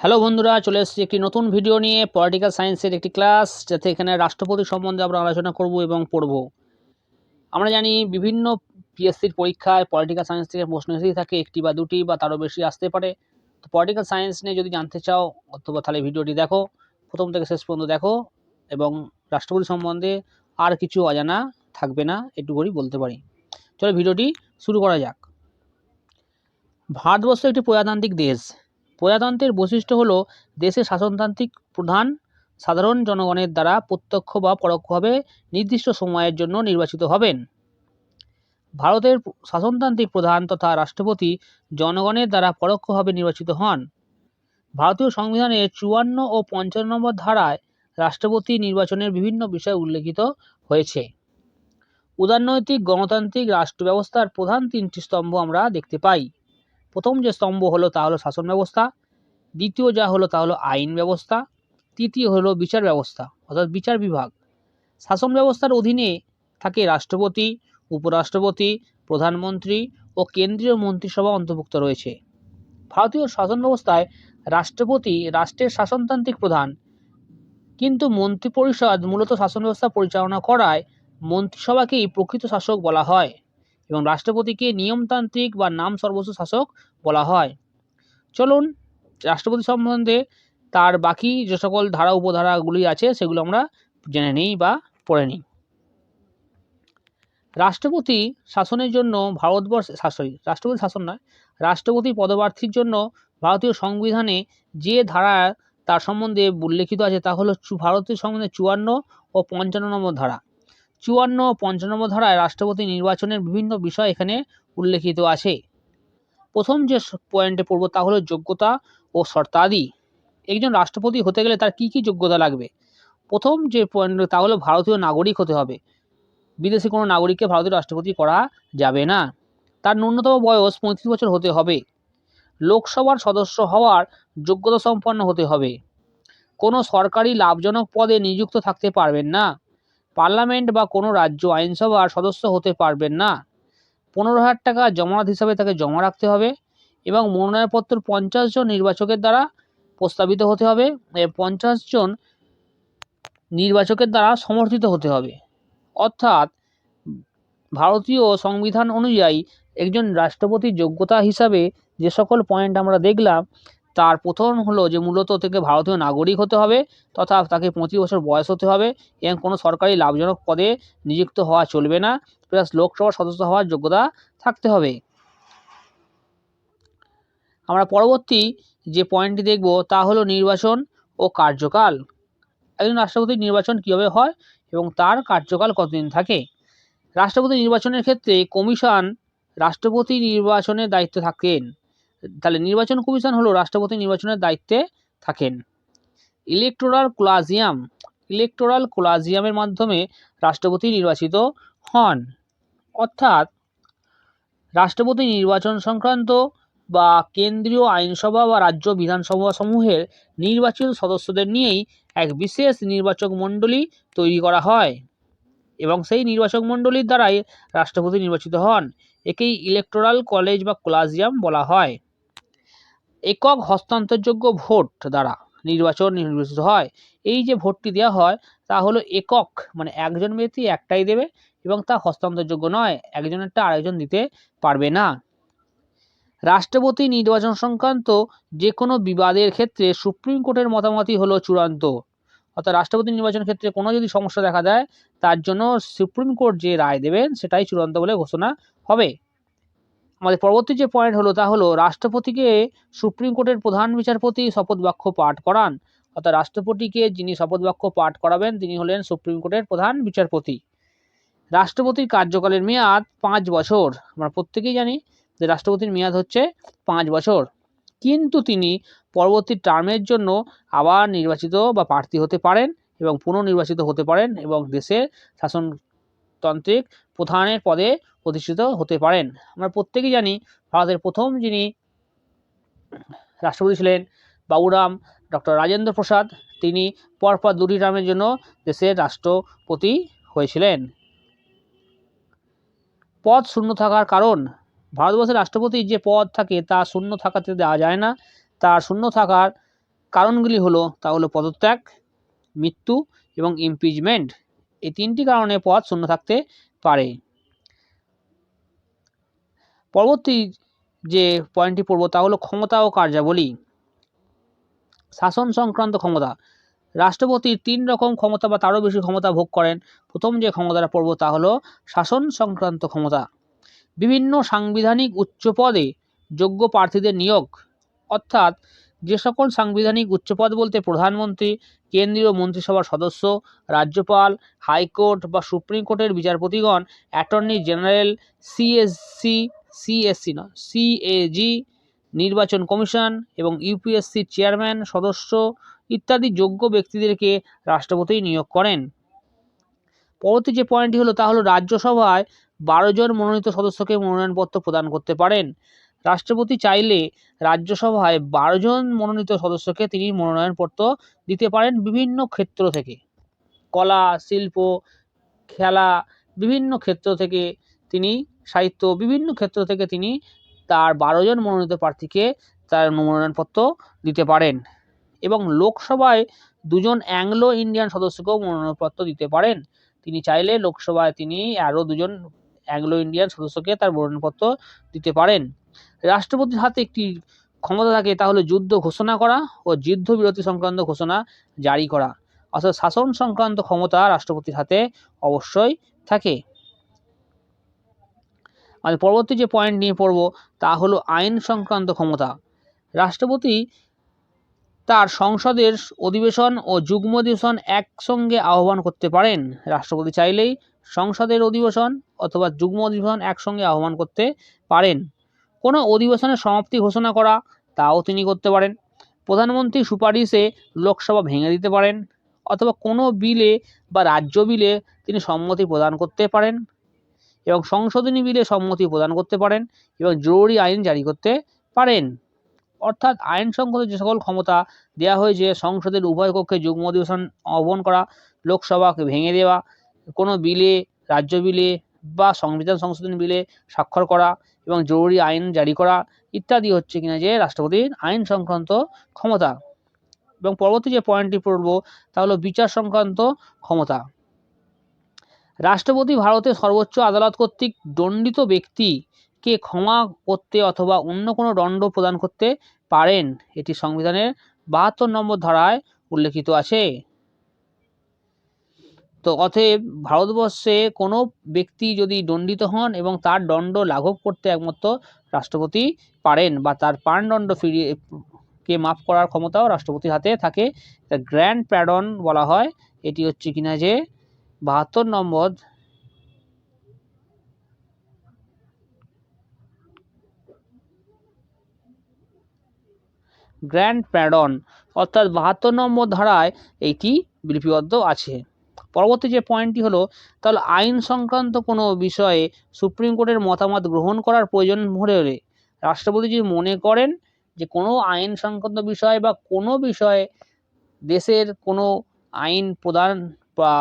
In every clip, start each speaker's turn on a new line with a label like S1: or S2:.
S1: Hello বন্ধুরা, চলে এসেছি একটি নতুন ভিডিও নিয়ে পলিটিক্যাল সায়েন্সের একটি ক্লাস যাতে এখানে রাষ্ট্রপতি সম্বন্ধে আমরা আলোচনা করব এবং পড়ব। আমরা জানি বিভিন্ন পিএসসির পরীক্ষায় পলিটিক্যাল সায়েন্স থেকে প্রশ্ন এসেই থাকে, একটি বা দুটি বা তারও বেশি আসতে পারে। তো পলিটিক্যাল সায়েন্স নিয়ে যদি জানতে চাও, অথবা তাহলে ভিডিওটি দেখো, প্রথম থেকে শেষ পর্যন্ত দেখো, এবং রাষ্ট্রপতি সম্বন্ধে আর কিছু অজানা থাকবে না, এটুকুই বলতে পারি। চলো ভিডিওটি শুরু করা যাক। ভারতবর্ষ একটি প্রজাতান্ত্রিক দেশ। প্রজাতন্ত্রের বৈশিষ্ট্য হলো দেশে শাসনতান্ত্রিক প্রধান সাধারণ জনগণের দ্বারা প্রত্যক্ষ বা পরোক্ষভাবে নির্দিষ্ট সময়ের জন্য নির্বাচিত হবেন। ভারতের শাসনতান্ত্রিক প্রধান তথা রাষ্ট্রপতি জনগণের দ্বারা পরোক্ষভাবে নির্বাচিত হন। ভারতীয় সংবিধানের চুয়ান্ন ও পঞ্চান্ন নম্বর ধারায় রাষ্ট্রপতি নির্বাচনের বিভিন্ন বিষয় উল্লেখিত হয়েছে। উদারনৈতিক গণতান্ত্রিক রাষ্ট্র ব্যবস্থার প্রধান তিনটি স্তম্ভ আমরা দেখতে পাই। প্রথম যে স্তম্ভ হলো তা হলো শাসন ব্যবস্থা, দ্বিতীয় যা হলো তা হলো আইন ব্যবস্থা, তৃতীয় হলো বিচার ব্যবস্থা, অর্থাৎ বিচার বিভাগ। শাসন ব্যবস্থার অধীনে থাকে রাষ্ট্রপতি, উপরাষ্ট্রপতি, প্রধানমন্ত্রী ও কেন্দ্রীয় মন্ত্রিসভা অন্তর্ভুক্ত রয়েছে। ভারতীয় শাসন ব্যবস্থায় রাষ্ট্রপতি রাষ্ট্রের শাসনতান্ত্রিক প্রধান, কিন্তু মন্ত্রিপরিষদ মূলত শাসন ব্যবস্থা পরিচালনা করায় মন্ত্রিসভাকেই প্রকৃত শাসক বলা হয়। এবং রাষ্ট্রপতিকে নিয়মতান্ত্রিক বা নাম সর্বস্ব শাসক বলা হয়। চলুন, রাষ্ট্রপতি সম্বন্ধে তার বাকি যে সকল ধারা, উপধারাগুলি আছে, সেগুলো আমরা জেনে নিই বা পড়ে নিই। রাষ্ট্রপতি শাসনের জন্য ভারতবর্ষ, সরি, রাষ্ট্রপতি শাসন নয়, রাষ্ট্রপতি পদপ্রার্থীর জন্য ভারতীয় সংবিধানে যে ধারা তার সম্বন্ধে উল্লেখিত আছে, তা হলো ভারতীয় সংবিধানের চুয়ান্ন ও পঞ্চান্ন নম্বর ধারা। চুয়ান্ন ও পঞ্চান্ন ধারায় রাষ্ট্রপতি নির্বাচনের বিভিন্ন বিষয় এখানে উল্লেখিত আছে। প্রথম যে পয়েন্টে পড়ব তা হলো যোগ্যতা ও শর্তাদি। একজন রাষ্ট্রপতি হতে গেলে তার কি কি যোগ্যতা লাগবে? প্রথম যে পয়েন্ট তা হলো ভারতীয় নাগরিক হতে হবে। বিদেশি কোনো নাগরিককে ভারতীয় রাষ্ট্রপতি করা যাবে না। তার ন্যূনতম বয়স পঁয়ত্রিশ বছর হতে হবে। লোকসভার সদস্য হওয়ার যোগ্যতা সম্পন্ন হতে হবে। কোনো সরকারি লাভজনক পদে নিযুক্ত থাকতে পারবেন না। পার্লামেন্ট বা কোনো রাজ্য আইনসভার সদস্য হতে পারবেন না। পনেরো হাজার টাকা জমানত হিসাবে তাকে জমা রাখতে হবে এবং মনোনয়নপত্র পঞ্চাশ জন নির্বাচকের দ্বারা প্রস্তাবিত হতে হবে পঞ্চাশ জন নির্বাচকের দ্বারা সমর্থিত হতে হবে। অর্থাৎ ভারতীয় সংবিধান অনুযায়ী একজন রাষ্ট্রপতির যোগ্যতা হিসাবে যে সকল পয়েন্ট আমরা দেখলাম তার প্রথম হলো যে মূলত থেকে ভারতীয় নাগরিক হতে হবে তথা তাকে পঁচিশ বছর বয়স হতে হবে এবং কোনো সরকারি লাভজনক পদে নিযুক্ত হওয়া চলবে না। প্লাস লোকসভার সদস্য হওয়ার যোগ্যতা থাকতে হবে। আমরা পরবর্তী যে পয়েন্টটি দেখব তা হলো নির্বাচন ও কার্যকাল। একজন রাষ্ট্রপতির নির্বাচন কীভাবে হয় এবং তার কার্যকাল কতদিন থাকে? রাষ্ট্রপতি নির্বাচনের ক্ষেত্রে কমিশন রাষ্ট্রপতি নির্বাচনের দায়িত্বে থাকেন। তাহলে নির্বাচন কমিশন হলো রাষ্ট্রপতি নির্বাচনের দায়িত্বে থাকেন। ইলেকটোরাল কোলাজিয়াম ইলেকটোরাল কোলাজিয়ামের মাধ্যমে রাষ্ট্রপতি নির্বাচিত হন। অর্থাৎ রাষ্ট্রপতি নির্বাচন সংক্রান্ত বা কেন্দ্রীয় আইনসভা বা রাজ্য বিধানসভা সমূহের নির্বাচিত সদস্যদের নিয়েই এক বিশেষ নির্বাচক মণ্ডলী তৈরি করা হয় এবং সেই নির্বাচক মণ্ডলীর দ্বারাই রাষ্ট্রপতি নির্বাচিত হন। একেই ইলেকটোরাল কলেজ বা কোলাজিয়াম বলা হয়। একক হস্তান্তরযোগ্য ভোট দ্বারা নির্বাচন নির্বাচিত হয়। এই যে ভোটটি দেওয়া হয়, তা হলো একক মানে একজন ব্যক্তি একটাই দেবে এবং তা হস্তান্তরযোগ্য নয়, একজনেরটা আরেকজন দিতে পারবে না। রাষ্ট্রপতি নির্বাচন সংক্রান্ত যে কোনো বিবাদের ক্ষেত্রে সুপ্রিম কোর্টের মতামতই হলো চূড়ান্ত। অর্থাৎ রাষ্ট্রপতি নির্বাচন ক্ষেত্রে কোনো যদি সমস্যা দেখা দেয়, তার জন্য সুপ্রিম কোর্ট যে রায় দেবেন, সেটাই চূড়ান্ত বলে ঘোষণা হবে। আমাদের পরবর্তী যে পয়েন্ট হলো তা হলো রাষ্ট্রপতিকে সুপ্রিম কোর্টের প্রধান বিচারপতি শপথ বাক্য পাঠ করান। অর্থাৎ রাষ্ট্রপতিকে যিনি শপথ বাক্য পাঠ করাবেন, তিনি হলেন সুপ্রিম কোর্টের প্রধান বিচারপতি। রাষ্ট্রপতির কার্যকালের মেয়াদ পাঁচ বছর। আমরা প্রত্যেকেই জানি যে রাষ্ট্রপতির মেয়াদ হচ্ছে পাঁচ বছর। কিন্তু তিনি পরবর্তী টার্মের জন্য আবার নির্বাচিত বা প্রার্থী হতে পারেন এবং পুনর্নির্বাচিত হতে পারেন এবং দেশের শাসনতান্ত্রিক প্রধানের পদে প্রতিষ্ঠিত হতে পারেন। আমরা প্রত্যেকেই জানি ভারতের প্রথম যিনি রাষ্ট্রপতি ছিলেন বাবুরাম ডক্টর রাজেন্দ্র প্রসাদ, তিনি পরপর দুটি টার্মের জন্য দেশের রাষ্ট্রপতি হয়েছিলেন। পদ শূন্য থাকার কারণ, ভারতবর্ষের রাষ্ট্রপতির যে পদ থাকে তা শূন্য থাকাতে দেওয়া যায় না। তার শূন্য থাকার কারণগুলি হলো, তা হলো পদত্যাগ, মৃত্যু এবং ইমপিচমেন্ট এই তিনটি কারণে পদ শূন্য থাকতে পারে। পরবর্তী যে পয়েন্টটি পড়ব তা হলো ক্ষমতা ও কার্যাবলী শাসন সংক্রান্ত ক্ষমতা। রাষ্ট্রপতি তিন রকম ক্ষমতা বা তারও বেশি ক্ষমতা ভোগ করেন। প্রথম যে ক্ষমতাটা পড়ব তা হলো শাসন সংক্রান্ত ক্ষমতা। বিভিন্ন সাংবিধানিক উচ্চ পদে যোগ্য প্রার্থীদের নিয়োগ। অর্থাৎ যে সকল সাংবিধানিক উচ্চপদ বলতে প্রধানমন্ত্রী, কেন্দ্রীয় মন্ত্রিসভার সদস্য, রাজ্যপাল, হাইকোর্ট বা সুপ্রিম কোর্টের বিচারপতিগণ, অ্যাটর্নি জেনারেল সিএসসি সিএসসি না সিএজি, নির্বাচন কমিশন এবং ইউপিএসসির চেয়ারম্যান, সদস্য ইত্যাদি যোগ্য ব্যক্তিদেরকে রাষ্ট্রপতি নিয়োগ করেন। পরবর্তী যে পয়েন্টটি হলো, তা হলো রাজ্যসভায় বারো জন মনোনীত সদস্যকে মনোনয়নপত্র প্রদান করতে পারেন। রাষ্ট্রপতি চাইলে রাজ্যসভায় বারো জন মনোনীত সদস্যকে তিনি মনোনয়নপত্র দিতে পারেন বিভিন্ন ক্ষেত্র থেকে। কলা, শিল্প, খেলা বিভিন্ন ক্ষেত্র থেকে তিনি সাহিত্য বিভিন্ন ক্ষেত্র থেকে তিনি তার বারো জন মনোনীত প্রার্থীকে তার মনোনয়নপত্র দিতে পারেন এবং লোকসভায় দুজন অ্যাংলো ইন্ডিয়ান সদস্যকেও মনোনয়নপত্র দিতে পারেন। তিনি চাইলে লোকসভায় তিনি আরও দুজন অ্যাংলো ইন্ডিয়ান সদস্যকে তার মনোনয়নপত্র দিতে পারেন। রাষ্ট্রপতির হাতে একটি ক্ষমতা থাকে তাহলে যুদ্ধ ঘোষণা করা ও যুদ্ধবিরতি সংক্রান্ত ঘোষণা জারি করা। অর্থাৎ শাসন সংক্রান্ত ক্ষমতা রাষ্ট্রপতির হাতে অবশ্যই থাকে। আমাদের পরবর্তী যে পয়েন্ট নিয়ে পড়ব, তা হলো আইন সংক্রান্ত ক্ষমতা। রাষ্ট্রপতি তার সংসদের অধিবেশন ও যুগ্ম অধিবেশন একসঙ্গে আহ্বান করতে পারেন। রাষ্ট্রপতি চাইলেই সংসদের অধিবেশন অথবা যুগ্ম অধিবেশন একসঙ্গে আহ্বান করতে পারেন। কোনো অধিবেশনের সমাপ্তি ঘোষণা করা, তাও তিনি করতে পারেন। প্রধানমন্ত্রী সুপারিশে লোকসভা ভেঙে দিতে পারেন, অথবা কোনো বিলে বা রাজ্য বিলে তিনি সম্মতি প্রদান করতে পারেন। এবং সংশোধনী বিলে সম্মতি প্রদান করতে পারেন এবং জরুরি আইন জারি করতে পারেন। অর্থাৎ আইন সংক্রান্ত যে সকল ক্ষমতা দেওয়া হয়েছে, সংসদের উভয় কক্ষে যুগ্ম অধিবেশন আহ্বান করা, লোকসভাকে ভেঙে দেওয়া, কোনো বিলে, রাজ্য বিলে বা সংবিধান সংশোধনী বিলে স্বাক্ষর করা এবং জরুরি আইন জারি করা ইত্যাদি হচ্ছে কিনা যে রাষ্ট্রপতির আইন সংক্রান্ত ক্ষমতা। এবং পরবর্তী যে পয়েন্টটি পড়ব তা হলো বিচার সংক্রান্ত ক্ষমতা। রাষ্ট্রপতি ভারতের সর্বোচ্চ আদালত কর্তৃক দণ্ডিত ব্যক্তিকে ক্ষমা করতে অথবা অন্য কোনো দণ্ড প্রদান করতে পারেন, এটি সংবিধানের বাহাত্তর নম্বর ধারায় উল্লেখিত আছে। তো অতএব ভারতবর্ষে কোনো ব্যক্তি যদি দণ্ডিত হন এবং তার দণ্ড লাঘব করতে একমাত্র রাষ্ট্রপতি পারেন বা তার প্রাণদণ্ড ফিরিয়ে কে মাফ করার ক্ষমতাও রাষ্ট্রপতির হাতে থাকে গ্র্যান্ড প্যাডন বলা হয়। এটি হচ্ছে কিনা যে বাহাত্তর নম্বর। গ্র্যান্ড প্যাডন অর্থাৎ বাহাত্তর নম্বর ধারায় এইটি লিপিবদ্ধ আছে। পরবর্তী যে পয়েন্টটি হলো, তাহলে আইন সংক্রান্ত কোনো বিষয়ে সুপ্রিম কোর্টের মতামত গ্রহণ করার প্রয়োজন হলে রাষ্ট্রপতি যদি মনে করেন যে কোনো আইন সংক্রান্ত বিষয় বা কোনো বিষয়ে দেশের কোনো আইন প্রদান বা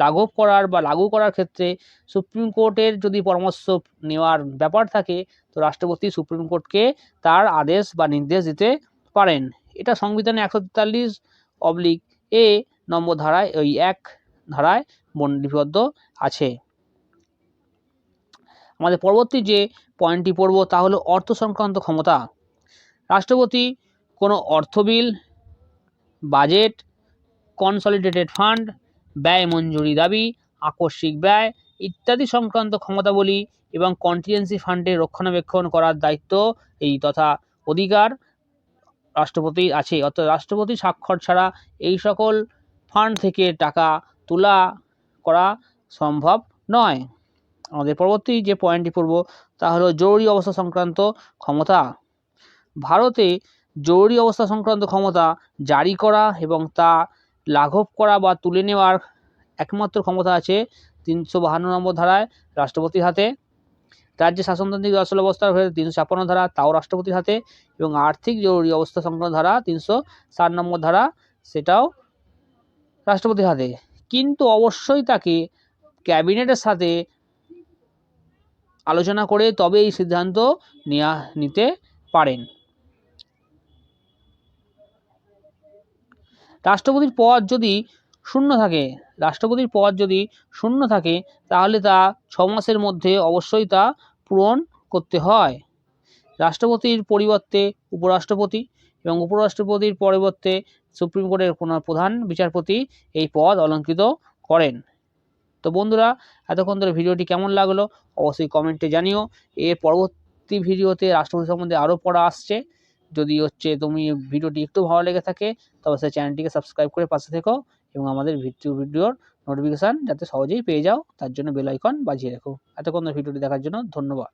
S1: লাঘব করার বা লাগু করার ক্ষেত্রে সুপ্রিম কোর্টের যদি পরামর্শ নেওয়ার ব্যাপার থাকে, তো রাষ্ট্রপতি সুপ্রিম কোর্টকে তার আদেশ বা নির্দেশ দিতে পারেন। এটা সংবিধানে একশো তেতাল্লিশ অবলিক এ নম্বর ধারায়, ওই এক ধারায় লিপিবদ্ধ আছে। আমাদের পরবর্তী যে পয়েন্টটি পড়ব, তা হলো অর্থ সংক্রান্ত ক্ষমতা। রাষ্ট্রপতি কোনো অর্থ বিল, বাজেট, কনসলিডেটেড ফান্ড ব্যয় মঞ্জুরি দাবি, আকস্মিক ব্যয় ইত্যাদি সংক্রান্ত ক্ষমতাবলী এবং কন্টিজেন্সি ফান্ডের রক্ষণাবেক্ষণ করার দায়িত্ব এই তথা অধিকার রাষ্ট্রপতির আছে। অর্থাৎ রাষ্ট্রপতি স্বাক্ষর ছাড়া এই সকল ফান্ড থেকে টাকা তোলা করা সম্ভব নয়। আমাদের পরবর্তী যে পয়েন্টটি পড়ব, তা হলো জরুরি অবস্থা সংক্রান্ত ক্ষমতা। ভারতে জরুরি অবস্থা সংক্রান্ত ক্ষমতা জারি করা এবং তা লাঘব করা বা তুলে নেওয়ার একমাত্র ক্ষমতা আছে তিনশো বাহান্ন নম্বর ধারায় রাষ্ট্রপতির হাতে। রাজ্যে শাসনতান্ত্রিক দর্শন অবস্থার হয়ে তিনশো ছাপ্পান্ন ধারা, তাও রাষ্ট্রপতির হাতে এবং আর্থিক জরুরি অবস্থা সংক্রান্ত ধারা তিনশো ষাট নম্বর ধারা, সেটাও রাষ্ট্রপতির হাতে। কিন্তু অবশ্যই তাকে ক্যাবিনেটের সাথে আলোচনা করে তবে এই সিদ্ধান্ত নেওয়া নিতে পারেন। রাষ্ট্রপতির পদ যদি শূন্য থাকে, রাষ্ট্রপতির পদ যদি শূন্য থাকে, তাহলে তা ছ মাসের মধ্যে অবশ্যই তা পূরণ করতে হয়। রাষ্ট্রপতির পরিবর্তে উপরাষ্ট্রপতি এবং উপরাষ্ট্রপতির পরিবর্তে সুপ্রিম কোর্টের কোনো প্রধান বিচারপতি এই পদ অলঙ্কৃত করেন। তো বন্ধুরা, এতক্ষণ ধরে ভিডিওটি কেমন লাগল? অবশ্যই কমেন্টে জানিও। এর পরবর্তী ভিডিওতে রাষ্ট্রপতি সম্বন্ধে আরও পড়া আসছে। যদি হচ্ছে তুমি ভিডিওটি একটু ভালো লেগে থাকে, তবে সেই চ্যানেলটিকে সাবস্ক্রাইব করে পাশে থেকো এবং আমাদের ভিডিও ভিডিওর নোটিফিকেশান যাতে সহজেই পেয়ে যাও, তার জন্য বেল আইকন বাজিয়ে রেখো। এতক্ষণ ভিডিওটি দেখার জন্য ধন্যবাদ।